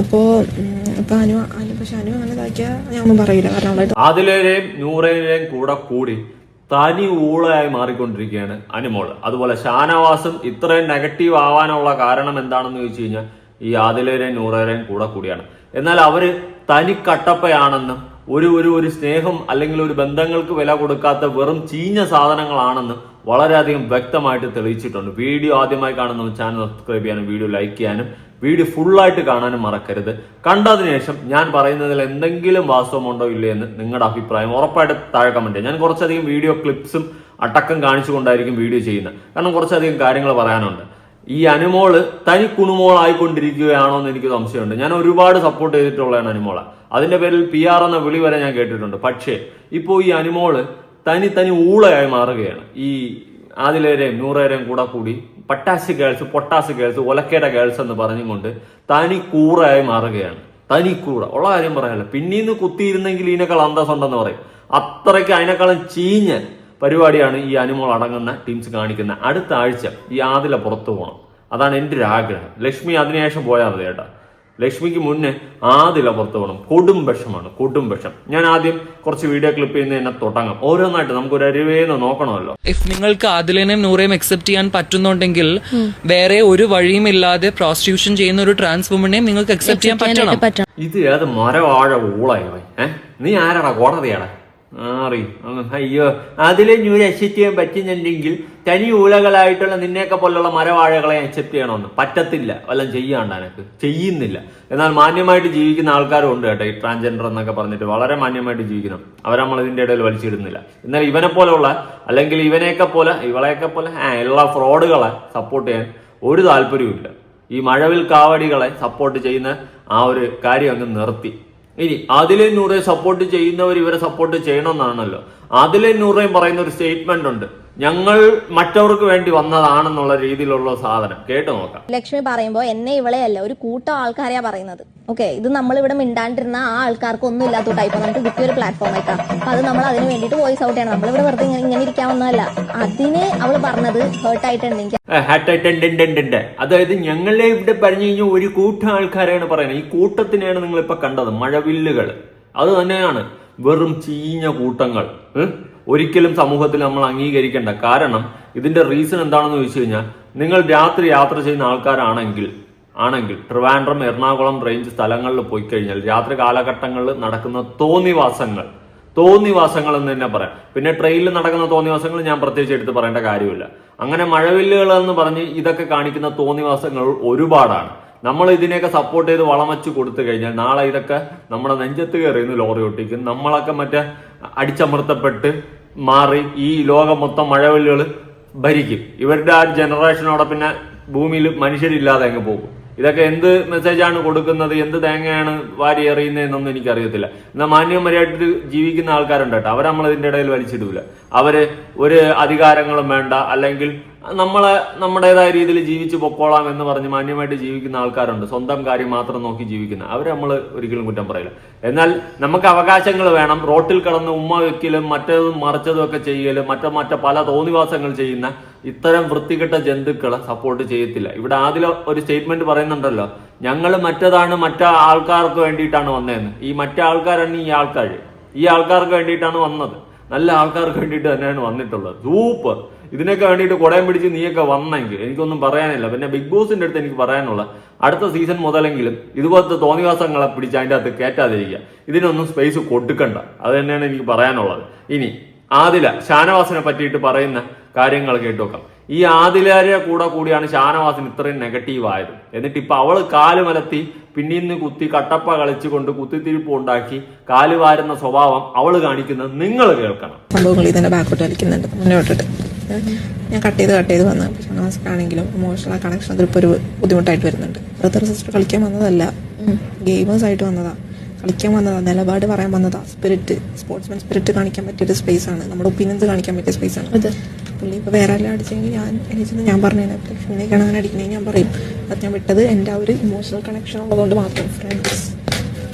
അപ്പോൾ അതിലേരെയും അനു അങ്ങനെ ഞാൻ ഒന്നും പറയില്ല. കൂടെ കൂടി തനി ഊളയായി മാറിക്കൊണ്ടിരിക്കുകയാണ് അനുമോൾ അതുപോലെ ഷാനവാസും ഇത്രയും നെഗറ്റീവ് ആവാനുള്ള കാരണം എന്താണെന്ന് ചോദിച്ചു കഴിഞ്ഞാൽ ഈ ആദിലേരെയും നൂറേരെയും കൂടെ കൂടിയാണ്. എന്നാൽ അവർ തനി കട്ടപ്പയാണെന്നും ഒരു ഒരു ഒരു സ്നേഹം അല്ലെങ്കിൽ ഒരു ബന്ധങ്ങൾക്ക് വില കൊടുക്കാത്ത വെറും ചീഞ്ഞ സാധനങ്ങളാണെന്നും വളരെയധികം വ്യക്തമായിട്ട് തെളിയിച്ചിട്ടുണ്ട്. വീഡിയോ ആദ്യമായി കാണുന്ന ചാനൽ സബ്സ്ക്രൈബ് ചെയ്യാനും വീഡിയോ ലൈക്ക് ചെയ്യാനും വീഡിയോ ഫുള്ളായിട്ട് കാണാനും മറക്കരുത്. കണ്ടതിന് ശേഷം ഞാൻ പറയുന്നതിൽ എന്തെങ്കിലും വാസ്തവമുണ്ടോ ഇല്ലേ എന്ന് നിങ്ങളുടെ അഭിപ്രായം ഉറപ്പായിട്ട് താഴെ ചെയ്യാം. ഞാൻ കുറച്ചധികം വീഡിയോ ക്ലിപ്സും അടക്കം കാണിച്ചുകൊണ്ടായിരിക്കും വീഡിയോ ചെയ്യുന്നത്. കാരണം കുറച്ചധികം കാര്യങ്ങൾ പറയാനുണ്ട്. ഈ അനുമോൾ തനി കുണുമോളായിക്കൊണ്ടിരിക്കുകയാണോ എന്ന് എനിക്ക് സംശയമുണ്ട്. ഞാൻ ഒരുപാട് സപ്പോർട്ട് ചെയ്തിട്ടുള്ളതാണ് അനുമോളെ. അതിന്റെ പേരിൽ പി ആർ എന്ന വിളി വരെ ഞാൻ കേട്ടിട്ടുണ്ട്. പക്ഷേ ഇപ്പോൾ ഈ അനുമോൾ തനി തനി ഊളയായി മാറുകയാണ്. ഈ ആദിലേരെയും നൂറേരെയും കൂടെ കൂടി പട്ടാസി ഗേൾസ് പൊട്ടാസി ഗേൾസ് ഒലക്കേട ഗേൾസ് എന്ന് പറഞ്ഞുകൊണ്ട് തനി കൂറായി മാറുകയാണ്. തനി കൂറ. ഉള്ള കാര്യം പറയാനല്ല. പിന്നീന്ന് കുത്തിയിരുന്നെങ്കിൽ ഇതിനേക്കാൾ അന്തസ്സുണ്ടെന്ന് പറയും. അത്രയ്ക്ക് അതിനേക്കാളും ചീഞ്ഞ പരിപാടിയാണ് ഈ അനിമോൾ അടങ്ങുന്ന ടീംസ് കാണിക്കുന്നത് അടുത്ത ആഴ്ച ഈ ആദില പുറത്തു പോകണം അതാണ് എന്റെ ഒരു ആഗ്രഹം ലക്ഷ്മി അതിനുശേഷം പോയാൽ മതി കേട്ടോ. ലക്ഷ്മിക്ക് മുന്നേ ആദ്യം പുറത്തു പോകണം. കൊടും വിഷമാണ് കൊടും വിഷം. ഞാൻ ആദ്യം കുറച്ച് വീഡിയോ ക്ലിപ്പ് ചെയ്യുന്ന തന്നെ തുടങ്ങാം ഓരോന്നായിട്ട് നമുക്ക് ഒരു അരുവേന്ന് നോക്കണമല്ലോ. ഇഫ് നിങ്ങൾക്ക് ആദിലിനെയും നൂറേയും അക്സെപ്റ്റ് ചെയ്യാൻ പറ്റുന്നുണ്ടെങ്കിൽ വേറെ ഒരു വഴിയും ഇല്ലാതെ പ്രോസ്റ്റിറ്റ്യൂഷൻ ചെയ്യുന്ന ഒരു ട്രാൻസ് വുമനെയും നിങ്ങൾക്ക് അക്സെപ്റ്റ് ചെയ്യാൻ പറ്റണം. ഇത് ഏത് മരവാഴ ഊളായി നീ ആരാടാ? കോടതിയാടാ? അങ്ങ് അയ്യോ അതിലെ ന്യൂ അക്സെപ്റ്റ് ചെയ്യാൻ പറ്റുന്നുണ്ടെങ്കിൽ തനി ഊലകളായിട്ടുള്ള നിന്നെയൊക്കെ പോലുള്ള മരവാഴകളെ അക്സെപ്റ്റ് ചെയ്യണമെന്ന്. പറ്റത്തില്ല. വല്ലതും ചെയ്യാണ്ട് എനക്ക് ചെയ്യുന്നില്ല. എന്നാൽ മാന്യമായിട്ട് ജീവിക്കുന്ന ആൾക്കാരും ഉണ്ട് കേട്ടോ ഈ ട്രാൻസ്ജെൻഡർ എന്നൊക്കെ പറഞ്ഞിട്ട്. വളരെ മാന്യമായിട്ട് ജീവിക്കണം. അവർ നമ്മൾ ഇതിന്റെ ഇടയിൽ വലിച്ചിടുന്നില്ല. എന്നാൽ ഇവനെ പോലെയുള്ള അല്ലെങ്കിൽ ഇവനെയൊക്കെ പോലെ ഇവളെയൊക്കെ പോലെ എല്ലാ ഫ്രോഡുകളെ സപ്പോർട്ട് ചെയ്യാൻ ഒരു താല്പര്യവും ഈ മഴവിൽ കാവടികളെ സപ്പോർട്ട് ചെയ്യുന്ന ആ ഒരു കാര്യം അങ്ങ് നിർത്തി. ഇനി അതിലെ നൂറെ സപ്പോർട്ട് ചെയ്യുന്നവർ ഇവരെ സപ്പോർട്ട് ചെയ്യണമെന്നാണല്ലോ. അതിലെ നൂറേയും പറയുന്ന ഒരു സ്റ്റേറ്റ്മെന്റ് ഉണ്ട്. ഞങ്ങൾ മറ്റവർക്ക് വേണ്ടി വന്നതാണെന്നുള്ള രീതിയിലുള്ള സാധനം. കേട്ടു നോക്കാം. ലക്ഷ്മി പറയുമ്പോൾ എന്നെ ഇവളെയല്ല ഒരു കൂട്ടം ആൾക്കാരെയാ പറയുന്നത്. ഓക്കെ ഇത് നമ്മൾ ഇവിടെ മിണ്ടാണ്ടിരുന്ന ആ ആൾക്കാർക്ക് ഒന്നും ഇല്ലാത്ത ടൈപ്പ് നമുക്ക് കിട്ടിയ ഒരു പ്ലാറ്റ്ഫോം ആയിട്ടാ. അപ്പൊ അത് നമ്മൾ അതിന് വേണ്ടിട്ട് വോയിസ് ഔട്ട് ചെയ്യണം. നമ്മളിവിടെ വെറുതെ ഇങ്ങനെ ഇങ്ങനെ ഇരിക്കാവുന്നതല്ല അതിന് അവൾ പറഞ്ഞത് ഹേർട്ട് ആയിട്ടുണ്ടെങ്കിൽ ഏ, ഹാറ്ററ്റൻഡൻഡൻഡൻഡ്. അതായത് ഞങ്ങളെ ഇവിടെ പറഞ്ഞു കഴിഞ്ഞാൽ ഒരു കൂട്ടം ആൾക്കാരെയാണ് പറയുന്നത്. ഈ കൂട്ടത്തിനെയാണ് നിങ്ങൾ ഇപ്പൊ കണ്ടത്. മഴവില്ലുകൾ അത് തന്നെയാണ് വെറും ചീഞ്ഞ കൂട്ടങ്ങൾ? ഒരിക്കലും സമൂഹത്തിൽ നമ്മൾ അംഗീകരിക്കേണ്ട. കാരണം ഇതിന്റെ റീസൺ എന്താണെന്ന് ചോദിച്ചു കഴിഞ്ഞാൽ നിങ്ങൾ രാത്രി യാത്ര ചെയ്യുന്ന ആൾക്കാരാണെങ്കിൽ ആണെങ്കിൽ ട്രിവാൻഡ്രം എറണാകുളം റേഞ്ച് സ്ഥലങ്ങളിൽ പോയി കഴിഞ്ഞാൽ രാത്രി കാലഘട്ടങ്ങളിൽ നടക്കുന്ന തോന്നിവാസങ്ങൾ തോന്നിവാസങ്ങൾ എന്ന് തന്നെ പറയാം. പിന്നെ ട്രെയിനിൽ നടക്കുന്ന തോന്നിവാസങ്ങൾ ഞാൻ പ്രത്യേകിച്ച് എടുത്ത് പറയേണ്ട കാര്യമില്ല. അങ്ങനെ മഴവില്ലുകൾ എന്ന് പറഞ്ഞ് ഇതൊക്കെ കാണിക്കുന്ന തോന്നിവാസങ്ങൾ ഒരുപാടാണ്. നമ്മൾ ഇതിനെയൊക്കെ സപ്പോർട്ട് ചെയ്ത് വളം കൊടുത്തു കഴിഞ്ഞാൽ നാളെ ഇതൊക്കെ നമ്മുടെ നെഞ്ചത്ത് കയറിയുന്ന ലോറി ഒട്ടിക്കും നമ്മളൊക്കെ മറ്റേ അടിച്ചമർത്തപ്പെട്ട് മാറി ഈ ലോകം മൊത്തം മഴവെല്ലുകൾ ഭരിക്കും. ഇവരുടെ ആ ജനറേഷനോടെ പിന്നെ ഭൂമിയിൽ മനുഷ്യരില്ലാതെ അങ്ങ് പോകും. ഇതൊക്കെ എന്ത് മെസ്സേജാണ് കൊടുക്കുന്നത്? എന്ത് തേങ്ങയാണ് വാരി എറിയുന്നതെന്നൊന്നും എനിക്കറിയത്തില്ല. എന്നാൽ മാന്യമര്യാദയിട്ട് ജീവിക്കുന്ന ആൾക്കാരുണ്ട് കേട്ടോ. അവരെ നമ്മൾ ഇടയിൽ വലിച്ചിടൂല. അവർ ഒരു അധികാരങ്ങളും വേണ്ട. അല്ലെങ്കിൽ നമ്മളെ നമ്മുടേതായ രീതിയിൽ ജീവിച്ച് പൊക്കോളാം എന്ന് പറഞ്ഞ് മാന്യമായിട്ട് ജീവിക്കുന്ന ആൾക്കാരുണ്ട്. സ്വന്തം കാര്യം മാത്രം നോക്കി ജീവിക്കുന്ന. അവരെ നമ്മൾ ഒരിക്കലും കുറ്റം പറയില്ല. എന്നാൽ നമുക്ക് അവകാശങ്ങൾ വേണം. റോട്ടിൽ കടന്ന് ഉമ്മ വെക്കലും മറ്റേതും മറിച്ചതും ഒക്കെ ചെയ്യലും മറ്റ മറ്റ പല തോന്നിവാസങ്ങൾ ചെയ്യുന്ന ഇത്തരം വൃത്തികെട്ട ജന്തുക്കളെ സപ്പോർട്ട് ചെയ്യത്തില്ല. ഇവിടെ ആദ്യം ഒരു സ്റ്റേറ്റ്മെന്റ് പറയുന്നുണ്ടല്ലോ. ഞങ്ങൾ മറ്റതാണ് മറ്റേ ആൾക്കാർക്ക് വേണ്ടിയിട്ടാണ് വന്നതെന്ന്. ഈ മറ്റേ ആൾക്കാരാണ് ഈ ആൾക്കാർ ഈ ആൾക്കാർക്ക് വേണ്ടിയിട്ടാണ് വന്നത്. നല്ല ആൾക്കാർക്ക് വേണ്ടിയിട്ട് തന്നെയാണ് വന്നിട്ടുള്ളത്. സൂപ്പർ. ഇതിനൊക്കെ വേണ്ടിയിട്ട് കുടയം പിടിച്ച് നീയൊക്കെ വന്നെങ്കിൽ എനിക്കൊന്നും പറയാനില്ല. പിന്നെ ബിഗ് ബോസിന്റെ അടുത്ത് എനിക്ക് പറയാനുള്ള അടുത്ത സീസൺ മുതലെങ്കിലും ഇതുപോലത്തെ തോന്നിവാസങ്ങളെ പിടിച്ച് അതിന്റെ അകത്ത് കയറ്റാതിരിക്കുക ഇതിനൊന്നും സ്പേസ് കൊടുക്കണ്ട. അത് തന്നെയാണ് എനിക്ക് പറയാനുള്ളത്. ഇനി ആദില ഷാനവാസിനെ പറ്റിയിട്ട് പറയുന്ന കാര്യങ്ങൾ കേട്ടുവെക്കാം ഈ ആദിലാരെ കൂടെ കൂടിയാണ് ഷാനവാസിന് ഇത്രയും നെഗറ്റീവ് ആയത്. എന്നിട്ട് ഇപ്പൊ അവൾ കാൽ മലത്തി പിന്നീന്ന് കുത്തി കട്ടപ്പ കളിച്ചുകൊണ്ട് കുത്തിത്തിരിപ്പ് ഉണ്ടാക്കി കാൽ വാരുന്ന സ്വഭാവം അവൾ കാണിക്കുന്നത് നിങ്ങൾ കേൾക്കണം. സംഭവങ്ങൾ ബാക്കോട്ട് വലിക്കുന്നുണ്ട്. മുന്നോട്ടിട്ട്. ഞാൻ കട്ട് ചെയ്ത് കട്ട് ചെയ്ത് വന്ന്. ആണെങ്കിലും ഇമോഷണൽ കണക്ഷൻ അതിലിപ്പോൾ ഒരു ബുദ്ധിമുട്ടായിട്ട് വരുന്നുണ്ട്. ബ്രദർ സിസ്റ്റർ കളിക്കാൻ വന്നതല്ല. ഗെയിമേഴ്സ് ആയിട്ട് വന്നതാ. കളിക്കാൻ വന്നതാ. നിലപാട് പറയാൻ വന്നതാ. സ്പിരിറ്റ് സ്പോർട്സ്മാൻ സ്പിരിറ്റ് കാണിക്കാൻ പറ്റിയൊരു സ്പേസ് ആണ്. നമ്മുടെ ഒപ്പീനിയൻസ് കാണിക്കാൻ പറ്റിയ സ്പേസ് ആണ്. അത്. പുള്ളി ഇപ്പോൾ വേറെ എല്ലാം അടിച്ചെങ്കിൽ ഞാൻ എനിക്ക് ഞാൻ പറഞ്ഞു ലക്ഷ്മിനെയൊക്കെയാണ് അങ്ങനെ അടിക്കണേ ഞാൻ പറയും. അത് ഞാൻ വിട്ടത് എന്റെ ആ ഒരു ഇമോഷണൽ കണക്ഷൻ ഉള്ളതുകൊണ്ട് മാത്രം. ഫ്രണ്ട്സ്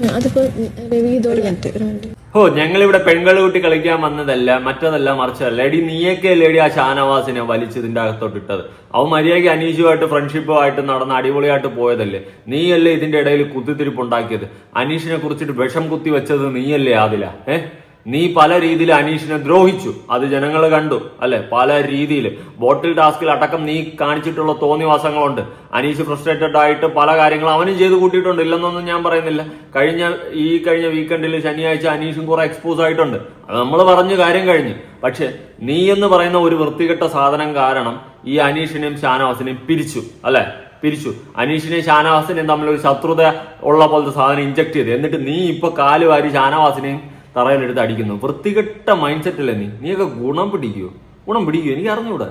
അതിപ്പോൾ രവി ഒരു മിനിറ്റ് ഒരു മിനിറ്റ് ഓ ഞങ്ങളിവിടെ പെൺകൾ കൂട്ടി കളിക്കാൻ വന്നതല്ല മറ്റതല്ല മറിച്ചതല്ല. എടി നീയൊക്കെ ലേഡി ആ ഷാനവാസിനെ വലിച്ചതിന്റെ അകത്തോട്ട് ഇട്ടത് അവൻ മര്യാദയ്ക്ക് അനീഷുമായിട്ട് ഫ്രണ്ട്ഷിപ്പുമായിട്ട് നടന്ന് അടിപൊളിയായിട്ട് പോയതല്ലേ? നീയല്ലേ ഇതിന്റെ ഇടയിൽ കുത്തിത്തിരിപ്പ് ഉണ്ടാക്കിയത് അനീഷിനെ കുറിച്ചിട്ട് വിഷം കുത്തി വെച്ചത് നീയല്ലേ ആദില ഏ? നീ പല രീതിയിൽ അനീഷിനെ ദ്രോഹിച്ചു. അത് ജനങ്ങൾ കണ്ടു അല്ലെ? പല രീതിയിൽ. ബോട്ടിൽ ടാസ്കിൽ അടക്കം നീ കാണിച്ചിട്ടുള്ള തോന്നിവാസങ്ങളുണ്ട്. അനീഷ് ഫ്രസ്ട്രേറ്റഡ് ആയിട്ട് പല കാര്യങ്ങളും അവനും ചെയ്ത് കൂട്ടിയിട്ടുണ്ട്. ഇല്ലെന്നൊന്നും ഞാൻ പറയുന്നില്ല. കഴിഞ്ഞ ഈ കഴിഞ്ഞ വീക്കെൻഡിൽ ശനിയാഴ്ച അനീഷും കുറെ എക്സ്പോസ് ആയിട്ടുണ്ട്. അത് നമ്മൾ പറഞ്ഞു കാര്യം കഴിഞ്ഞു. പക്ഷെ നീ എന്ന് പറയുന്ന ഒരു വൃത്തികെട്ട സാധനം കാരണം ഈ അനീഷിനെയും ഷാനവാസിനെയും പിരിച്ചു അല്ലെ? പിരിച്ചു. അനീഷിനെയും ഷാനവാസിനെയും തമ്മിൽ ഒരു ശത്രുത ഉള്ള പോലത്തെ സാധനം ഇഞ്ചക്ട് ചെയ്ത്. എന്നിട്ട് നീ ഇപ്പൊ കാലുവാരി ഷാനവാസിനെയും തറയിലെടുത്ത് അടിക്കുന്നു. വൃത്തികെട്ട മൈൻഡ് സെറ്റല്ലേ നീ? നീയൊക്കെ ഗുണം പിടിക്കുവോ? ഗുണം പിടിക്കുവോ? എനിക്ക് അറിഞ്ഞൂടാ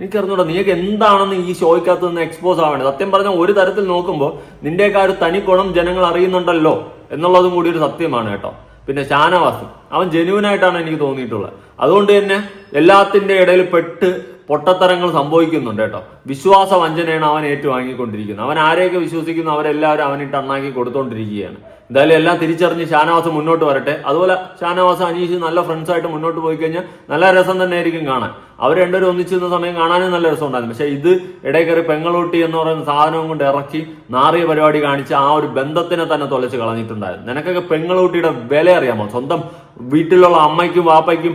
എനിക്ക് അറിഞ്ഞൂടാ നീയൊക്കെ എന്താണെന്ന് ഈ ഷോയ്ക്കകത്ത് നിന്ന് എക്സ്പോസ് ആവേണ്ടത് സത്യം പറഞ്ഞാൽ ഒരു തരത്തിൽ നോക്കുമ്പോൾ നിന്റെയൊക്കെ ആ ഒരു തനി ഗുണം ജനങ്ങൾ അറിയുന്നുണ്ടല്ലോ എന്നുള്ളതും കൂടി ഒരു സത്യമാണ് കേട്ടോ. പിന്നെ ഷാനവാസ് അവൻ ജെന്യൂൻ ആയിട്ടാണ് എനിക്ക് തോന്നിയിട്ടുള്ളത്. അതുകൊണ്ട് തന്നെ എല്ലാത്തിന്റെ ഇടയിൽ പെട്ട് പൊട്ടത്തരങ്ങൾ സംഭവിക്കുന്നുണ്ട് കേട്ടോ. വിശ്വാസ വഞ്ചനയാണ് അവൻ ഏറ്റുവാങ്ങിക്കൊണ്ടിരിക്കുന്നത്. അവൻ ആരെയൊക്കെ വിശ്വസിക്കുന്നു അവരെല്ലാവരും അവനിട്ട് അണ്ണാക്കി കൊടുത്തോണ്ടിരിക്കുകയാണ്. എന്തായാലും എല്ലാം തിരിച്ചറിഞ്ഞ് ഷാനവാസ് മുന്നോട്ട് വരട്ടെ. അതുപോലെ ഷാനവാസ് അനീഷ് നല്ല ഫ്രണ്ട്സായിട്ട് മുന്നോട്ട് പോയി കഴിഞ്ഞാൽ നല്ല രസം തന്നെ ആയിരിക്കും കാണാൻ. അവർ രണ്ടുപേരും ഒന്നിച്ചിരുന്ന സമയം കാണാനും നല്ല രസം ഉണ്ടായിരുന്നു. പക്ഷെ ഇത് ഇടയിൽ കയറി പെങ്ങളൂട്ടി എന്ന് പറയുന്ന സാധനവും കൊണ്ട് ഇറക്കി നാറിയ പരിപാടി കാണിച്ച് ആ ഒരു ബന്ധത്തിനെ തന്നെ തൊലച്ച് കളഞ്ഞിട്ടുണ്ടായിരുന്നു. നിനക്കൊക്കെ പെങ്ങളൂട്ടിയുടെ വില അറിയാമോ? സ്വന്തം വീട്ടിലുള്ള അമ്മയ്ക്കും വാപ്പയ്ക്കും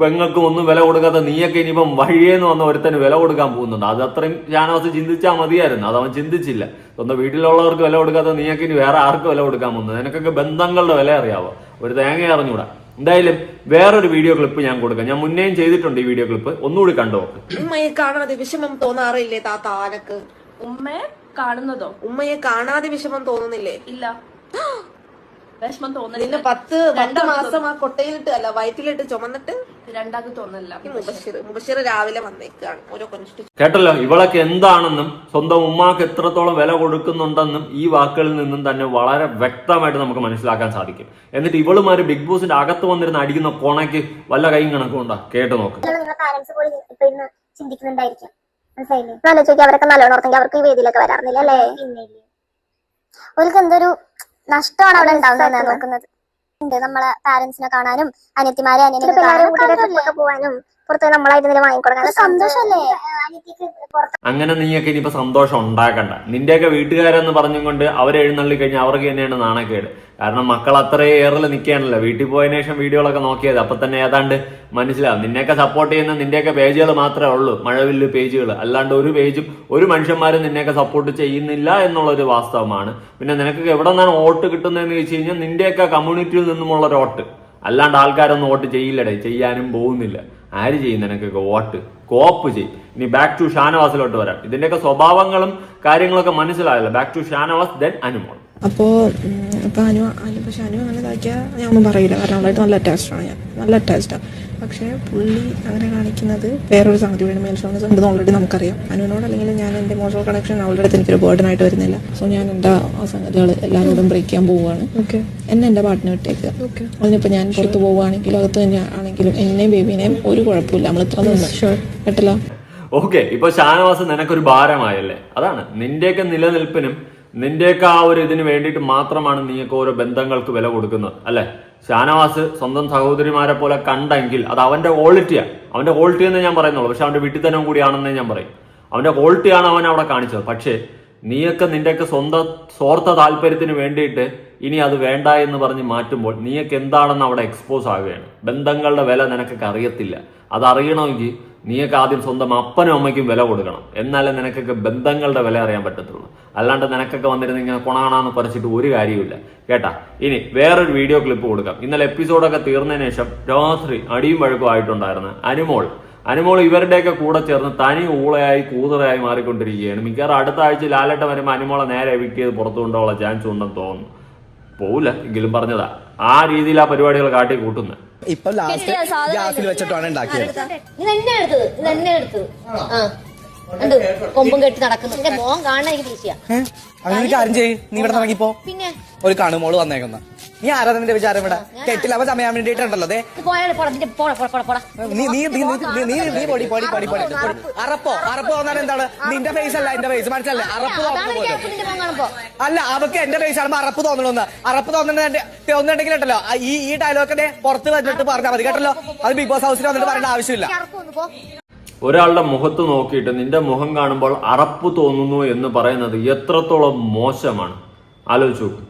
പെങ്ങൾക്കും ഒന്നും വില കൊടുക്കാത്ത നീയൊക്കെ ഇനിയിപ്പം വഴിയേന്ന് വന്ന ഒരുത്തന് വില കൊടുക്കാൻ പോകുന്നുണ്ട്. അത് അത്രയും ഷാനവാസ് ചിന്തിച്ചാൽ മതിയായിരുന്നു. അത് അവൻ ചിന്തിച്ചില്ല. സ്വന്തം വീട്ടിലുള്ളവർക്ക് വില കൊടുക്കാത്ത നീയൊക്കെ ഇനി വേറെ ആർക്ക് വില കൊടുക്കാൻ പോകുന്നത്? നിനക്കൊക്കെ ബന്ധങ്ങളുടെ വില അറിയാവോ? ഒരു തേങ്ങ അറിഞ്ഞൂടാ. എന്തായാലും വേറൊരു വീഡിയോ ക്ലിപ്പ് ഞാൻ കൊടുക്കാം. ഞാൻ മുന്നേയും ചെയ്തിട്ടുണ്ട് ഈ വീഡിയോ ക്ലിപ്പ് ഒന്നുകൂടി കണ്ടു? ഉമ്മയെ കാണാതെ വിഷമം തോന്നാറില്ലേ താത്ത ആനക്ക്? ഉമ്മയെ കാണുന്നതോ? ഉമ്മയെ കാണാതെ വിഷമം തോന്നുന്നില്ലേ? ഇല്ല. വിഷമം നിന്നെ തോന്നുന്നില്ല പത്ത് പത്ത് മാസം ആ കൊട്ടയിലിട്ട് അല്ല വയറ്റിലിട്ട് ചുമന്നിട്ട് രണ്ടാമത് തോന്നല്ല ഈ മുബഷിർ മുബഷിർ രാവിലെ വന്നേക്കാണ്. ഓരോ കൊഞ്ചിട്ട് കേട്ടല്ലോ ഇവളൊക്കെ എന്താണെന്നും സ്വന്തം ഉമ്മാക്ക് എത്രത്തോളം വില കൊടുക്കുന്നുണ്ടെന്നും ഈ വാക്കുകളിൽ നിന്നും തന്നെ വളരെ വ്യക്തമായിട്ട് നമുക്ക് മനസ്സിലാക്കാൻ സാധിക്കും. എന്നിട്ട് ഇവളുമാര് ബിഗ് ബോസിന്റെ അകത്ത് വന്നിരുന്ന അടിക്കുന്ന കോണയ്ക്ക് വല്ല കൈയും കണക്കും ഉണ്ടാ? കേട്ട് നോക്ക്. ചിന്തിക്കുന്നുണ്ടായിരിക്കും. മനസ്സിലായില്ലേ? അവരൊക്കെ നല്ലോണം അവർക്ക് ഈ വേദിയിലൊക്കെ വരാറുന്നില്ല അല്ലേ ഒരു എന്തൊരു നഷ്ടമാണ് അവിടെ ഉണ്ടാവുന്നത് നോക്കുന്നത്. ഉണ്ട് നമ്മളെ പാരന്റ്സിനെ കാണാനും അനിയത്തിമാരെ അനിയനെ പോവാനും പുറത്ത് നമ്മളായിരുന്നില്ല വാങ്ങിക്കൊടുക്കാൻ. സന്തോഷല്ലേ അനിയത്തിക്ക് അങ്ങനെ നീയൊക്കെ ഇനിയിപ്പോ സന്തോഷം ഉണ്ടാക്കണ്ട. നിന്റെയൊക്കെ വീട്ടുകാരെന്ന് പറഞ്ഞും കൊണ്ട് അവരെ എഴുന്നള്ളി കഴിഞ്ഞാൽ അവർക്ക് തന്നെയാണ് നാണക്കേട്. കാരണം മക്കൾ അത്രയും ഏറിൽ നിൽക്കുകയാണല്ലോ. വീട്ടിൽ പോയതിനു ശേഷം വീഡിയോകളൊക്കെ നോക്കിയത്. അപ്പൊ തന്നെ ഏതാണ്ട് മനസ്സിലാവും. നിന്നെയൊക്കെ സപ്പോർട്ട് ചെയ്യുന്ന നിന്റെയൊക്കെ പേജുകൾ മാത്രമേ ഉള്ളൂ. മഴവില്ല് പേജുകൾ അല്ലാണ്ട് ഒരു പേജും ഒരു മനുഷ്യന്മാരും നിന്നെയൊക്കെ സപ്പോർട്ട് ചെയ്യുന്നില്ല എന്നുള്ള ഒരു വാസ്തവമാണ്. പിന്നെ നിനക്കൊക്കെ എവിടെ നിന്നാണ് വോട്ട് കിട്ടുന്നതെന്ന് ചോദിച്ചു കഴിഞ്ഞാൽ നിന്റെയൊക്കെ കമ്മ്യൂണിറ്റിയിൽ നിന്നുമുള്ള ഒരു വോട്ട്. അല്ലാണ്ട് ആൾക്കാരൊന്നും വോട്ട് ചെയ്യില്ലടേ. ചെയ്യാനും പോകുന്നില്ല. ആര് ചെയ്യും നിനക്കൊക്കെ വോട്ട് കോപ്പ് ചെയ്യും ഇനി ബാക്ക് ടു ഷാനവാസിലോട്ട് വരാം. ഇതിന്റെയൊക്കെ സ്വഭാവങ്ങളും കാര്യങ്ങളൊക്കെ മനസ്സിലായല്ലോ. Back to Shanavas then Anumol. അപ്പോ പക്ഷെ അനു അങ്ങനെ ഇതാക്കിയാൽ ഞാൻ ഒന്നും പറയില്ല. കാരണം അവളായിട്ട് നല്ല അറ്റാച്ച്ഡാണ് ആണ് ഞാൻ. നല്ല അറ്റാച്ച്ഡാണ് പക്ഷേ പുള്ളി അങ്ങനെ കാണിക്കുന്നത് വേറൊരു സംഗതി വേണം മേൽ ഷോണസ് ഉണ്ടെന്ന് ഓൾറെഡി നമുക്കറിയാം. അനുവിനോട് അല്ലെങ്കിൽ ഞാൻ എന്റെ മോശം കണക്ഷൻ അവളുടെ അടുത്ത് എനിക്കൊരു ബേർഡൻ ആയിട്ട് വരുന്നില്ല. സോ ഞാൻ എന്റെ ആ സംഗതികൾ എല്ലാവരോടും ബ്രേക്ക് ചെയ്യാൻ പോവുകയാണ് ഓക്കെ എന്നെ എന്റെ പാട്ടിന് വിട്ടേക്ക്. ഓക്കെ അതിനിപ്പോൾ ഞാൻ പുറത്ത് പോവുകയാണെങ്കിലും അകത്ത് തന്നെ ആണെങ്കിലും എന്നെയും ബേബിനെയും ഒരു കുഴപ്പമില്ല നമ്മൾ ഇത്ര നിന്ന്. കേട്ടല്ലോ? ഓക്കെ ഇപ്പൊ ഷാനവാസ് നിനക്കൊരു ഭാരമായല്ലേ? അതാണ്. നിന്റെയൊക്കെ നിലനിൽപ്പിനും നിന്റെയൊക്കെ ആ ഒരു ഇതിന് വേണ്ടിയിട്ട് മാത്രമാണ് നീയൊക്കെ ഓരോ ബന്ധങ്ങൾക്ക് വില കൊടുക്കുന്നത് അല്ലെ? ഷാനവാസ് സ്വന്തം സഹോദരിമാരെ പോലെ കണ്ടെങ്കിൽ അത് അവന്റെ ക്വാളിറ്റിയാ അവന്റെ ക്വാളിറ്റി എന്ന് ഞാൻ പറയുന്നുള്ളൂ. പക്ഷെ അവന്റെ വീട്ടിൽ കൂടിയാണെന്നേ ഞാൻ പറയും. അവന്റെ ക്വാളിറ്റിയാണ് അവൻ അവിടെ കാണിച്ചത്. പക്ഷേ നീയൊക്കെ നിന്റെയൊക്കെ സ്വന്തം സ്വാർത്ഥ താല്പര്യത്തിന് വേണ്ടിയിട്ട് ഇനി അത് വേണ്ട എന്ന് പറഞ്ഞ് മാറ്റുമ്പോൾ നീയൊക്കെ എന്താണെന്ന് അവിടെ എക്സ്പോസ് ആവുകയാണ്. ബന്ധങ്ങളുടെ വില നിനക്കൊക്കെ അറിയത്തില്ല. അതറിയണമെങ്കിൽ നീയൊക്കെ ആദ്യം സ്വന്തം അപ്പനും അമ്മയ്ക്കും വില കൊടുക്കണം. എന്നാലേ നിനക്കൊക്കെ ബന്ധങ്ങളുടെ വില അറിയാൻ പറ്റത്തുള്ളൂ. അല്ലാണ്ട് നിനക്കൊക്കെ വന്നിരുന്ന് ഇങ്ങനെ കൊണാണെന്ന് പറിച്ചിട്ട് ഒരു കാര്യമില്ല കേട്ടാ? ഇനി വേറൊരു വീഡിയോ ക്ലിപ്പ് കൊടുക്കാം. ഇന്നലെ എപ്പിസോഡൊക്കെ തീർന്നതിന് ശേഷം രാത്രി അടിയും വഴക്കും ആയിട്ടുണ്ടായിരുന്നു. അനുമോൾ. അനുമോൾ ഇവരുടെയൊക്കെ കൂടെ ചേർന്ന് തനി ഊളയായി കൂതറയായി മാറിക്കൊണ്ടിരിക്കുകയാണ്. മിക്കവാറും അടുത്ത ആഴ്ച ലാലട്ട വരുമ്പോൾ അനുമോളെ നേരെ എവിക്ട് ചെയ്ത് പുറത്തു കൊണ്ടുള്ള ചാൻസ് ഉണ്ടെന്ന് തോന്നുന്നു. പോവില്ല. എങ്കിലും പറഞ്ഞതാ. ആ രീതിയിൽ ആ പരിപാടികൾ കാട്ടി കൂട്ടുന്നത് ഇപ്പൊ ലാസ്റ്റ് ഗ്യാസിൽ വെച്ചിട്ടാണ് ഉണ്ടാക്കിയത്. ഇത്. എന്നെ എടുത്തത്. ഇത് എന്നെ എടുത്തത്. ആ. ഉണ്ട് കൊമ്പും കെട്ടി നടക്കുന്നു. എന്റെ മോൻ കാണാൻ എനിക്ക് ദേഷ്യ ഏഹ് അങ്ങനെ ഒരു കാര്യം ചെയ്യ്. നീ ഇവിടെ ഇറങ്ങിപ്പോ പിന്നെ? ഒരു കാണുമോൾ വന്നേക്കുന്ന. നീ ആരാ നിന്റെ വിചാരം ഇവിടെ? കെട്ടിലാവാൻ സമയം വേണ്ടിട്ടുണ്ടല്ലോ നീ നീ നീ നീ നീ നീ പൊടി. പൊടി പൊടി പൊടി പൊടി. അറപ്പോ. അറപ്പ്? എന്താണ്? നിന്റെ ഫേസ് അല്ല എന്റെ ഫേസ് മനസ്സിലല്ലേ അറപ്പ് തോന്നുന്നു അല്ല അവക്ക് എന്റെ ഫേസ് ആകുമ്പോ അറപ്പ് തോന്നണമെന്ന് അറപ്പ് തോന്നുന്നുണ്ട് തോന്നുന്നുണ്ടെങ്കിൽ ഉണ്ടല്ലോ. ഈ ഈ ഡയലോഗിനെ പുറത്ത് വന്നിട്ട് പറഞ്ഞാൽ മതി കേട്ടല്ലോ? അത് ബിഗ് ബോസ് ഹൗസിൽ വന്നിട്ട് പറയേണ്ട ആവശ്യമില്ല. ഒരാളുടെ മുഖത്ത് നോക്കിയിട്ട് നിന്റെ മുഖം കാണുമ്പോൾ അറപ്പ് തോന്നുന്നു എന്ന് പറയുന്നത് എത്രത്തോളം മോശമാണ്? ആലോചിച്ചു നോക്ക്.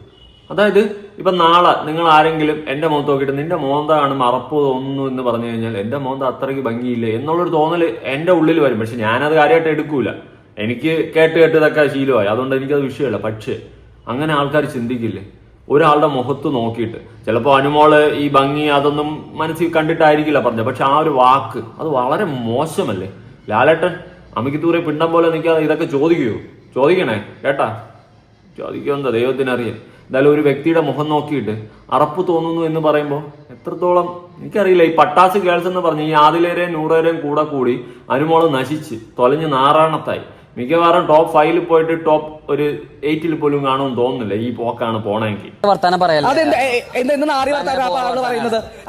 അതായത് ഇപ്പൊ നാളെ നിങ്ങൾ ആരെങ്കിലും എന്റെ മുഖത്ത് നോക്കിയിട്ട് നിന്റെ മോന്താണ് മറപ്പ് തോന്നുന്നു എന്ന് പറഞ്ഞു കഴിഞ്ഞാൽ എന്റെ മോന്ത അത്രയ്ക്ക് ഭംഗിയില്ല എന്നുള്ളൊരു തോന്നൽ എന്റെ ഉള്ളിൽ വരും. പക്ഷെ ഞാനത് കാര്യമായിട്ട് എടുക്കൂല. എനിക്ക് കേട്ട് കേട്ട് ഇതൊക്കെ ശീലമായി. അതുകൊണ്ട് എനിക്കത് വിഷയമല്ല. പക്ഷേ അങ്ങനെ ആൾക്കാർ ചിന്തിക്കില്ലേ? ഒരാളുടെ മുഖത്ത് നോക്കിയിട്ട്. ചിലപ്പോൾ അനുമോൾ ഈ ഭംഗി അതൊന്നും മനസ്സിൽ കണ്ടിട്ടായിരിക്കില്ല പറഞ്ഞത്. പക്ഷെ ആ ഒരു വാക്ക് അത് വളരെ മോശമല്ലേ? ലാലേട്ടൻ അമ്മയ്ക്ക് ദൂരെ പിണ്ടം പോലെ നിൽക്കാതെ ഇതൊക്കെ ചോദിക്കുവോ ചോദിക്കണേ. കേട്ടാ? ചോദിക്കുമെന്താ ദൈവത്തിനറിയാം. എന്തായാലും ഒരു വ്യക്തിയുടെ മുഖം നോക്കിയിട്ട് അറപ്പ് തോന്നുന്നു എന്ന് പറയുമ്പോൾ എത്രത്തോളം എനിക്കറിയില്ല. ഈ പട്ടാസ് ഗേൾസ് എന്ന് പറഞ്ഞ് ഈ ആദിലേരെയും നൂറേരെയും കൂടെ കൂടി അനുമോൾ നശിച്ച് തൊലഞ്ഞ് നാറാണത്തായി. മിക്കവാറും ടോപ്പ് ഫൈവിൽ പോയിട്ട് ടോപ്പ് ഒരു എയ്റ്റിൽ പോലും കാണുമെന്ന് തോന്നുന്നില്ല ഈ പോക്കാണ് പോണെങ്കിൽ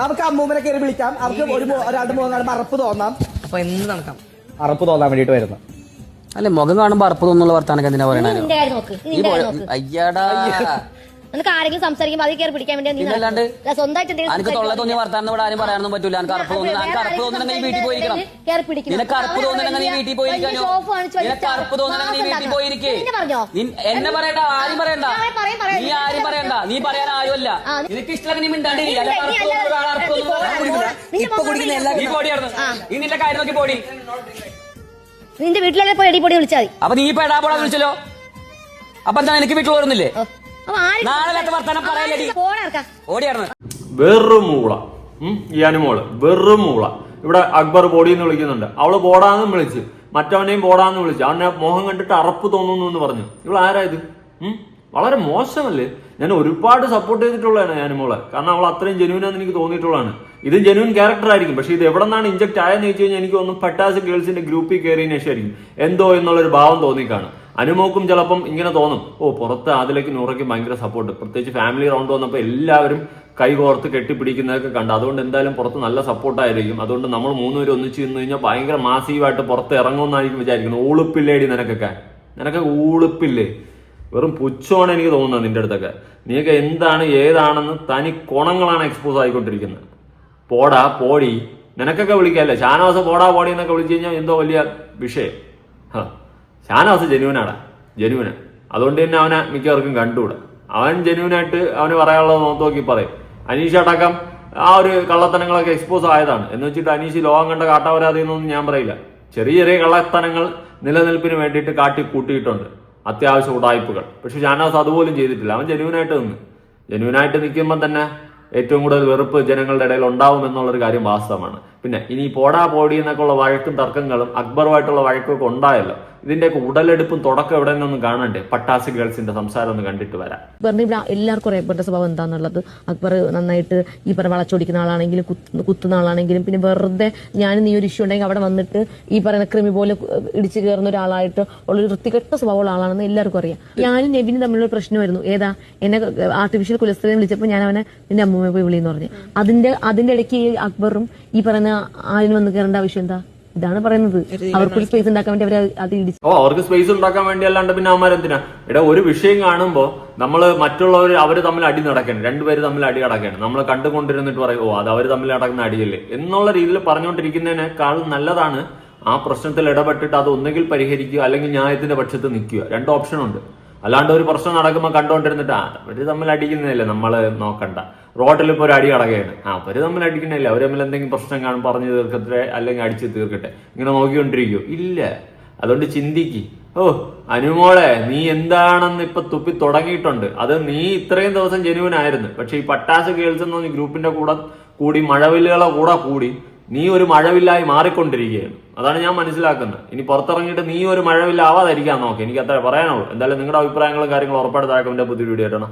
അവർക്ക് അമ്മൂമ്മനെ കയറി വിളിക്കാം. അവർക്ക് ഒരു രണ്ട് അറപ്പ് തോന്നാം. അപ്പൊ എന്ത് നടക്കാം? അറപ്പ് തോന്നാൻ വേണ്ടിട്ട് വരുന്നു. അല്ലെ മുഖം കാണുമ്പോ അറപ്പ് തോന്നുന്നുള്ള വർത്താനൊക്കെ എന്തിനാ പറയണേ? നോക്ക്. നീ നോക്ക്. അയ്യാടാ. നിനക്ക് ആരെങ്കിലും സംസാരിക്കുമ്പോൾ അതിൽ കയറി പിടിക്കാൻ വേണ്ടി നീ പിന്നല്ലാണ്ട് നടക്കും. അല്ല, സ്വന്തമായിട്ട് എന്തെങ്കിലും എനിക്ക് തൊള്ള തോന്നിയ സംസാരിക്കുമ്പോൾ വർത്താനം ഇവിടെ ആരും പറയാനൊന്നും പറ്റൂല എനിക്ക് അറപ്പ് തോന്നുന്നു എനിക്ക് അറപ്പ് തോന്നുന്നുണ്ടെങ്കിൽ നീ വീട്ടിൽ പോയിരിക്കണം കയറി. നിനക്ക് അറപ്പ് നീ വലിയ- വീട്ടിൽ പോയിരിക്കാനോ വലിയ ഷോപ്പ് കാണിച്ച് വലിയ നിനക്ക് അറപ്പ് തോന്നുന്നുണ്ടെങ്കിൽ നീ വീട്ടിൽ ഉണ്ടാക്കണം. പോയിരിക്കേ നിന്നെ പറഞ്ഞോ? എന്നെ പറയണ്ട ആരും പറയണ്ട പറയും, പറയും, പറയും. നീ ആരും പറയണ്ട നീ പറയാൻ ആരുമല്ല ആ. നിനക്ക് ഇഷ്ടമല്ല നീ മിണ്ടാണ്ടിരിക്കുക നീ അല്ല അറപ്പ് തോന്നുന്ന ഒരാൾ അറപ്പ് നീ പോടാ, തോന്നുന്നു പോടാ. നിന്റെ ഇപ്പൊ കുടിക്കുന്ന എല്ലാ നീ പോടിയായിരുന്നു നീ നിന്റെ കാര്യം നോക്കി പോടി നിന്റെ വീട്ടിലെ പോയി എടി പൊടി വിളിച്ചാൽ മതി അപ്പൊ നീ ഇപ്പൊ എടാപോടാ വിളിച്ചല്ലോ അപ്പൊ എന്താ എനിക്ക് വീട്ടിൽ വരുന്നില്ലേ ഓ, അപ്പൊ ആര് വർത്താനം പറയല്ലേടി പോടാ ഇറക്കാം ഓടിയായിരുന്നു വെറും മൂള. ഉം, ഈ അനുമോൾ. വെറും മൂള. ഇവിടെ അക്ബർ ബോഡി എന്ന് വിളിക്കുന്നുണ്ട്. അവൾ ബോടാന്ന് വിളിച്ച്. മറ്റവനെയും ബോടാന്ന് വിളിച്ചു. അവനെ മോഹം കണ്ടിട്ട് അറപ്പ് തോന്നുന്നു എന്ന് പറഞ്ഞു. ഇവൾ ആരാ ഇത്? വളരെ മോശമല്ലേ? ഞാൻ ഒരുപാട് സപ്പോർട്ട് ചെയ്തിട്ടുള്ളതാണ് ഞാൻ മോളെ കാരണം അവൾ അത്രയും ജെനുവിനാന്ന് എനിക്ക് തോന്നിയിട്ടുള്ളതാണ്. ഇത് ജെനുവിൻ ക്യാരക്ടർ ആയിരിക്കും. പക്ഷെ ഇത് എവിടെ നിന്നാണ് ഇഞ്ചക്ട് ആയെന്ന് ചോദിച്ചു കഴിഞ്ഞാൽ എനിക്ക് തോന്നുന്നു പട്ടാസ് ഗേൾസിന്റെ ഗ്രൂപ്പിൽ കയറിയതിനു ശേഷമായിരിക്കും. എന്തോ എന്നുള്ളൊരു ഭാവം തോന്നിക്കാണ്. അനുമോക്കും ചിലപ്പം ഇങ്ങനെ തോന്നും ഓ പുറത്ത് അതിലേക്ക് നൂറയ്ക്ക് ഭയങ്കര സപ്പോർട്ട് പ്രത്യേകിച്ച് ഫാമിലി റൗണ്ട് വന്നപ്പോൾ എല്ലാവരും കൈകോർത്ത് കെട്ടിപ്പിടിക്കുന്നതൊക്കെ കണ്ടു. അതുകൊണ്ട് എന്തായാലും പുറത്ത് നല്ല സപ്പോർട്ടായിരിക്കും അതുകൊണ്ട് നമ്മൾ മൂന്നുപേരും ഒന്നിച്ച് നിന്ന് കഴിഞ്ഞാൽ ഭയങ്കര മാസീവായിട്ട് പുറത്ത് ഇറങ്ങുമെന്നായിരിക്കും വിചാരിക്കുന്നത് ഊളുപ്പില്ലേടി നിനക്കൊക്കെ? നിനക്ക് ഊളുപ്പില്ലേ? വെറും പുച്ഛമാണ് എനിക്ക് തോന്നുന്നത് നിന്റെ അടുത്തൊക്കെ. നീയൊക്കെ എന്താണ് ഏതാണെന്ന് തനി കുണങ്ങളാണ് എക്സ്പോസ് ആയിക്കൊണ്ടിരിക്കുന്നത്. പോടാ പോടി. നിനക്കൊക്കെ വിളിക്കാല്ലേ? ഷാനവാസ പോടാ പോടി എന്നൊക്കെ വിളിച്ചു കഴിഞ്ഞാൽ എന്തോ വലിയ വിഷയം. ഷാനവാസ് ജനുവനാടാ ജനുവിന് അതുകൊണ്ട് തന്നെ അവനെ മിക്കവർക്കും കണ്ടുകൂടാ. അവൻ ജനുവിനായിട്ട് അവന് പറയാനുള്ളത് നോക്കി നോക്കി പറയും. അനീഷ് അടക്കം ആ ഒരു കള്ളത്തനങ്ങളൊക്കെ എക്സ്പോസ് ആയതാണ്. എന്ന് വെച്ചിട്ട് അനീഷ് ലോകം കണ്ട കാട്ടാവരാതെന്നൊന്നും ഞാൻ പറയില്ല. ചെറിയ ചെറിയ കള്ളത്തനങ്ങൾ നിലനിൽപ്പിന് വേണ്ടിയിട്ട് കാട്ടി കൂട്ടിയിട്ടുണ്ട് അത്യാവശ്യ ഉടായ്പകൾ. പക്ഷെ ഷാനവാസ് അതുപോലും ചെയ്തിട്ടില്ല. അവൻ ജനുവിനായിട്ട് നിന്ന്. ജനുവിനായിട്ട് നിൽക്കുമ്പോൾ തന്നെ ഏറ്റവും കൂടുതൽ വെറുപ്പ് ജനങ്ങളുടെ ഇടയിൽ ഉണ്ടാവും എന്നുള്ളൊരു കാര്യം വാസ്തവമാണ്. പിന്നെ ഇനി പോടാ പോടി എന്നൊക്കെ ഉള്ള വഴക്കും തർക്കങ്ങളും അക്ബറുമായിട്ടുള്ള വഴക്കൊക്കെ ഉണ്ടായല്ലോ. ഇതിന്റെയൊക്കെ ഉടലെടുപ്പും തുടക്കം എവിടെ നിന്നൊന്നും കാണണ്ടേ? പട്ടാസി ഗേൾസിന്റെ സംസാരം ഒന്ന് കണ്ടിട്ട് വരാം. എല്ലാവർക്കും അക്ബറിന്റെ സ്വഭാവം എന്താണെന്നുള്ളത് അക്ബർ നന്നായിട്ട് ഈ പറഞ്ഞ വളച്ചൊടിക്കുന്ന ആളാണെങ്കിലും കുത്ത് കുത്തുന്ന ആളാണെങ്കിലും പിന്നെ വെറുതെ ഞാൻ നീ ഒരു ഇഷ്യൂ ഉണ്ടെങ്കിൽ അവിടെ വന്നിട്ട് ഈ പറയുന്ന ക്രിമി പോലെ ഇടിച്ചു കയറുന്ന ഒരാളായിട്ട് ഉള്ളൊരു വൃത്തികെട്ട സ്വഭാവമുള്ള ആളാണെന്ന് എല്ലാവർക്കും അറിയാം. ഞാനും നെവിനും തമ്മിലുള്ള പ്രശ്നമായിരുന്നു. ഏതാ? എന്നെ ആർട്ടിഫിഷ്യൽ കുലസ്ത്രീനെ വിളിച്ചപ്പോൾ ഞാൻ അവനെ നിന്റെ അമ്മൂമ്മയെ പോയി വിളിയെന്ന് പറഞ്ഞു. അതിന്റെ അതിന്റെ ഇടയ്ക്ക് അക്ബറും ഈ പറയുന്ന ആരും വന്ന് കയറേണ്ട ആവശ്യം എന്താ? ഇതാണ് പറയുന്നത്. അവർക്ക് സ്പേസ് ഉണ്ടാക്കാൻ വേണ്ടി അവർ അത് ഇടിച്ചു ഓ അവർക്ക് സ്പേസ് ഉണ്ടാക്കാൻ വേണ്ടി അല്ലാണ്ട് പിന്നെ അവന്മാരെന്തിനാ ഇവിടെ ഒരു വിഷയം കാണുമ്പോൾ നമ്മൾ മറ്റുള്ളവർ അവർ തമ്മിൽ അടി നടക്കണം. രണ്ടുപേര് തമ്മിൽ അടി നടക്കണം. നമ്മൾ കണ്ടുകൊണ്ടിരുന്നിട്ട് പറയും ഓ അത് അവർ തമ്മിൽ നടക്കുന്ന അടിയല്ലേ? എന്നുള്ള രീതിയിൽ പറഞ്ഞുകൊണ്ടിരിക്കുന്നതിനേക്കാൾ നല്ലതാണ് ആ പ്രശ്നത്തിൽ ഇടപെട്ടിട്ട് അത് ഒന്നുകിൽ പരിഹരിക്കുക അല്ലെങ്കിൽ ന്യായത്തിന്റെ പക്ഷത്ത് നിൽക്കുക. രണ്ട് ഓപ്ഷൻ ഉണ്ട്. അല്ലാണ്ട് ഒരു പ്രശ്നം നടക്കുമ്പോൾ കണ്ടുകൊണ്ടിരുന്നിട്ട് ആ അവർ തമ്മിൽ അടിക്കുന്നില്ല നമ്മൾ നോക്കണ്ട. റോഡിൽ ഇപ്പോൾ ഒരു അടി കടകയാണ് ആ അവർ തമ്മിൽ അടിക്കുന്നില്ല അവർ തമ്മിൽ എന്തെങ്കിലും പ്രശ്നം കാണും പറഞ്ഞു തീർക്കട്ടെ അല്ലെങ്കിൽ അടിച്ച് തീർക്കട്ടെ. ഇങ്ങനെ നോക്കിക്കൊണ്ടിരിക്കും. ഇല്ല. അതുകൊണ്ട് ചിന്തിക്ക്. ഓ അനുമോളെ നീ എന്താണെന്ന് ഇപ്പൊ തുപ്പി തുടങ്ങിയിട്ടുണ്ട്. അത് നീ ഇത്രയും ദിവസം ജനുവനായിരുന്നു പക്ഷെ ഈ പട്ടാസ് ഗേൾസ് എന്ന ഗ്രൂപ്പിന്റെ കൂടെ കൂടി മഴവില്ലുകളെ കൂടെ കൂടി നീ ഒരു മഴവില്ലായി മാറിക്കൊണ്ടിരിക്കുകയാണ്. അതാണ് ഞാൻ മനസ്സിലാക്കുന്നത്. ഇനി പുറത്തിറങ്ങിയിട്ട് നീ ഒരു മഴവില്ലാവാതിരിക്കാൻ നോക്ക്. എനിക്ക് അത്ര പറയാനുള്ളൂ. എന്തായാലും നിങ്ങളുടെ അഭിപ്രായങ്ങളും കാര്യങ്ങളും ഉറപ്പായിട്ട് താഴെ പുതിയ വീഡിയോ ആയിട്ടാണ്